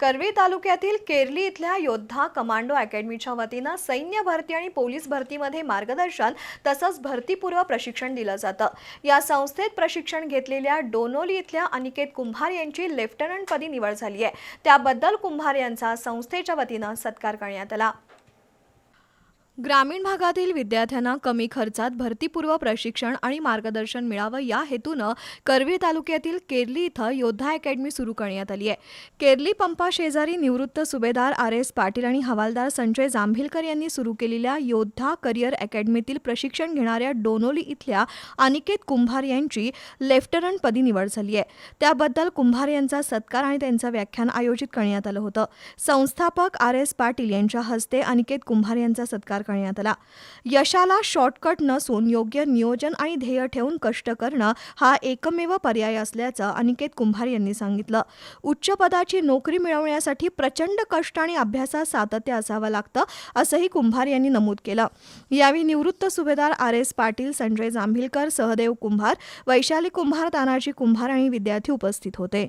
करवी तालुक्यातील केरली इथल्या योद्धा कमांडो अकॅडमीच्या वतीनं सैन्य भरती आणि पोलीस भरतीमध्ये मार्गदर्शन तसंच भरतीपूर्व प्रशिक्षण दिलं जातं. या संस्थेत प्रशिक्षण घेतलेल्या डोनोली इथल्या अनिकेत कुंभार यांची लेफ्टनंटपदी निवड झाली आहे. त्याबद्दल कुंभार यांचा संस्थेच्या वतीनं सत्कार करण्यात आला. ग्रामीण भागातील विद्यार्थ्यांना कमी खर्चात भरतीपूर्व प्रशिक्षण आणि मार्गदर्शन मिळावं या हेतूनं करवी तालुक्यातील केरली इथं योद्धा अकॅडमी सुरू करण्यात आली आहे. केरली पंपा शेजारी निवृत्त सुभेदार आर एस पाटील आणि हवालदार संजय जांभिलकर यांनी सुरू केलेल्या योद्धा करिअर अकॅडमीतील प्रशिक्षण घेणाऱ्या डोनोली इथल्या अनिकेत कुंभार यांची लेफ्टनंटपदी निवड झाली आहे. त्याबद्दल कुंभार यांचा सत्कार आणि त्यांचं व्याख्यान आयोजित करण्यात आलं होतं. संस्थापक आर एस पाटील यांच्या हस्ते अनिकेत कुंभार यांचा सत्कार करण्यात आला. यशाला शॉर्टकट नसून योग्य नियोजन आणि ध्येय ठेवून कष्ट करणं हा एकमेव पर्याय असल्याचं अनिकेत कुंभार यांनी सांगितलं. उच्च पदाची नोकरी मिळवण्यासाठी प्रचंड कष्ट आणि अभ्यासात सातत्य असावं लागतं असंही कुंभार यांनी नमूद केलं. यावेळी निवृत्त सुभेदार आर एस पाटील संजय जांभिलकर सहदेव कुंभार वैशाली कुंभार तानाजी कुंभार आणि विद्यार्थी उपस्थित होते.